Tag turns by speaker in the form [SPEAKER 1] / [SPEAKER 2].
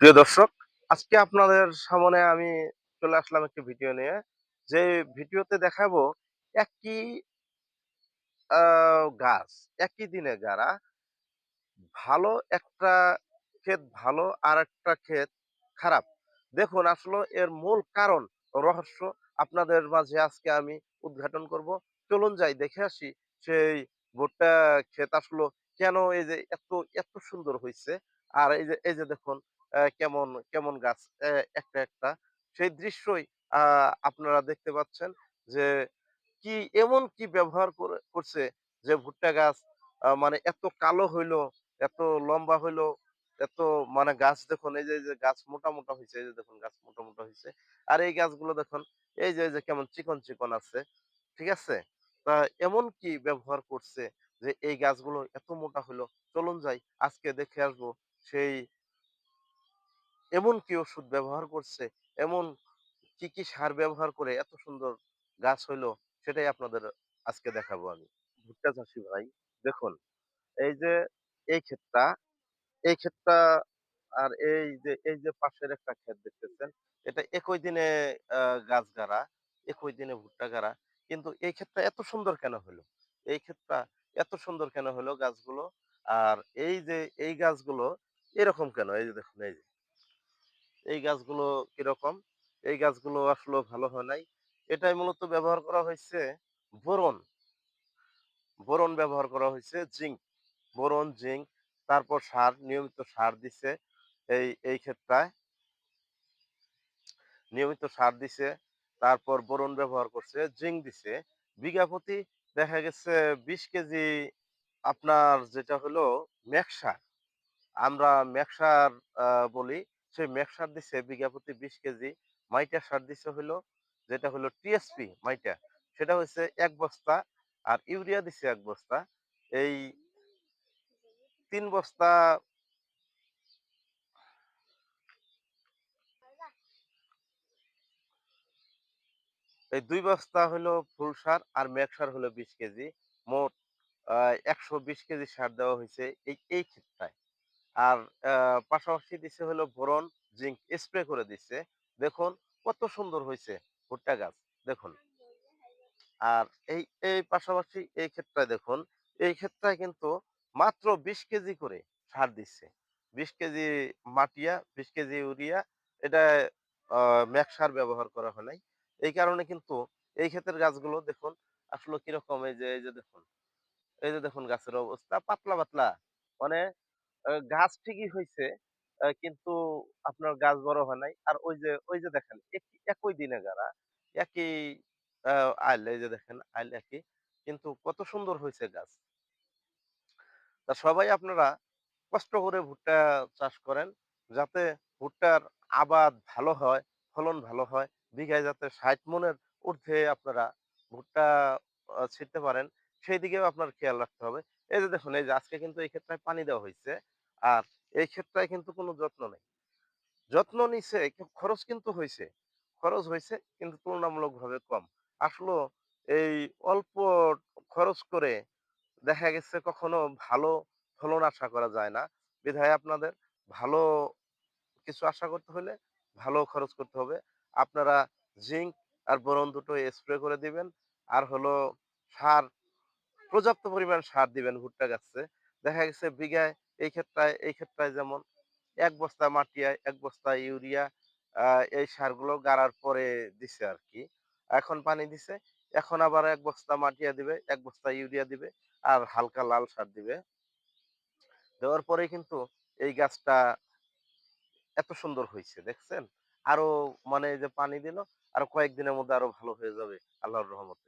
[SPEAKER 1] প্রিয় দর্শক, আজকে আপনাদের সামনে আমি চলে আসলাম একটি ভিডিও নিয়ে। যে ভিডিওতে দেখাবো একই গাছ, একই দিনে গাড়া ভালো একটা ক্ষেত ভালো আর একটা ক্ষেত খারাপ। দেখুন, আসলে এর মূল কারণ, রহস্য আপনাদের মাঝে আজকে আমি উদ্ঘাটন করব। চলুন যাই, দেখে আসি সেই ভুট্টা ক্ষেত আসলো কেন, এই যে এত এত সুন্দর হয়েছে আর এই যে এই যে দেখুন কেমন কেমন গাছ একটা একটা। সেই দৃশ্যই আপনারা দেখতে পাচ্ছেন যে, কি এমন কি ব্যবহার করে, করছে যে, ভুট্টা গাছ মানে এত কালো হইল, এত লম্বা হইল, এত মানে গাছ দেখুন, এই যে গাছ মোটা মোটা হয়েছে এই যে, দেখুন গাছ মোটা মোটা হয়েছে আর এই গাছগুলো দেখুন, এই যে যে, কেমন চিকন চিকন আছে, ঠিক আছে? তা এমন কি ব্যবহার করছে যে, এই গাছগুলো এত মোটা হলো চলুন যাই, আজকে দেখে আসব সেই এমন কি ওষুধ ব্যবহার করছে? এমন কি কি সার ব্যবহার করে এত সুন্দর গাছ হইল? সেটাই আপনাদের আজকে দেখাবো আমি। ভুট্টা চাষি ভাই, দেখুন, এই যে, এই ক্ষেতটা এই ক্ষেতটা আর এই যে এই যে পাশের একটা ক্ষেত দেখতেছেন, এটা একই দিনে গাছ গাড়া, একই দিনে ভুট্টা গাড়া, কিন্তু এই ক্ষেতটা এত সুন্দর কেন হলো এই ক্ষেতটা এত সুন্দর কেন হলো গাছগুলো? আর এই যে, এই গাছগুলো এরকম কেন? এই যে দেখুন, এই যে। এই গাছগুলো কীরকম? এই গাছগুলো আসলে ভালো হয় নাই। এটাই মূলত ব্যবহার করা হয়েছে বোরন। বোরন ব্যবহার করা হয়েছে জিঙ্ক। বোরন জিঙ্ক তারপর সার নিয়মিত সার দিছে এই এই ক্ষেত্রায়। নিয়মিত সার দিছে তারপর বোরন ব্যবহার করছে জিঙ্ক দিছে। বিঘা প্রতি দেখা গেছে বিশ কেজি আপনার যেটা হলো মেকসার আমরা মেকসার আহ, বলি সেই মেকসার দিছে বিঘা প্রতি বিশ কেজি। মাইটা সার দিছে হলো যেটা হলো টিএসপি মাইটা। সেটা হচ্ছে এক বস্তা আর ইউরিয়া দিছে এক বস্তা। এই তিন বস্তা এই দুই বস্তা হলো ফুল সার আর মেঘ সার হলো বিশ কেজি। মোট একশো বিশ কেজি সার দেওয়া হয়েছে এই এই ক্ষেত্রায় আর পাশাপাশি দিছে হলো বোরন জিঙ্ক স্প্রে করে দিচ্ছে দেখুন কত সুন্দর হয়েছে ভুট্টা গাছ, দেখুন। আর এই এই পাশাপাশি এই ক্ষেত্রে দেখুন, এই ক্ষেত্রে কিন্তু মাত্র বিশ কেজি করে সার দিচ্ছে বিশ কেজি মাটিয়া, বিশ কেজি ইউরিয়া, এটা ম্যাক সার ব্যবহার করা হয় নাই। এই কারণে কিন্তু এই ক্ষেতের গাছগুলো দেখুন আসলে কীরকম, এই যে এই যে দেখুন, এই যে দেখুন গাছের অবস্থা, পাতলা পাতলা। মানে গাছ ঠিকই হয়েছে কিন্তু আপনার গাছ বড় হয় নাই। আর ওই যে ওই যে দেখেন একই দিনে গাড়া, একই আইল, এই যে দেখেন, আইল একই, কিন্তু কত সুন্দর হয়েছে গাছ। তা সবাই আপনারা কষ্ট করে ভুট্টা চাষ করেন, যাতে ভুট্টার আবাদ ভালো হয়, ফলন ভালো হয়, বিঘায় যাতে ষাট মনের ঊর্ধ্বে আপনারা ভুট্টা ছিটতে পারেন। সেই দিকেও আপনার খেয়াল রাখতে হবে। এই যে দেখুন, এই যে আজকে কিন্তু এই ক্ষেত্রে পানি দেওয়া হয়েছে আর এই ক্ষেত্রে কিন্তু কোনো যত্ন নেই। যত্ন নিছে খরচ কিন্তু হয়েছে খরচ হয়েছে কিন্তু তুলনামূলকভাবে কম। আসলে এই অল্প খরচ করে দেখা গেছে কখনো ভালো ফলন আশা করা যায় না। বিধায় আপনাদের ভালো কিছু আশা করতে হলে ভালো খরচ করতে হবে। আপনারা জিঙ্ক আর বরণ দুটো স্প্রে করে দিবেন। আর হলো সার পর্যাপ্ত পরিমাণ সার দিবেন ভুট্টা গাছে। দেখা গেছে বিঘায় এই ক্ষেত্রে এই ক্ষেত্রে যেমন এক বস্তা মাটিয়া এক বস্তা ইউরিয়া এই সারগুলো গাড়ার পরে দিছে আর কি এখন পানি দিছে, এখন আবার এক বস্তা মাটিয়া দিবে, এক বস্তা ইউরিয়া দিবে আর হালকা লাল সার দিবে। দেওয়ার পরে কিন্তু এই গাছটা এত সুন্দর হয়েছে দেখছেন? আরও মানে যে পানি দিল, আর কয়েকদিনের মধ্যে আরও ভালো হয়ে যাবে, আল্লাহর রহমতে।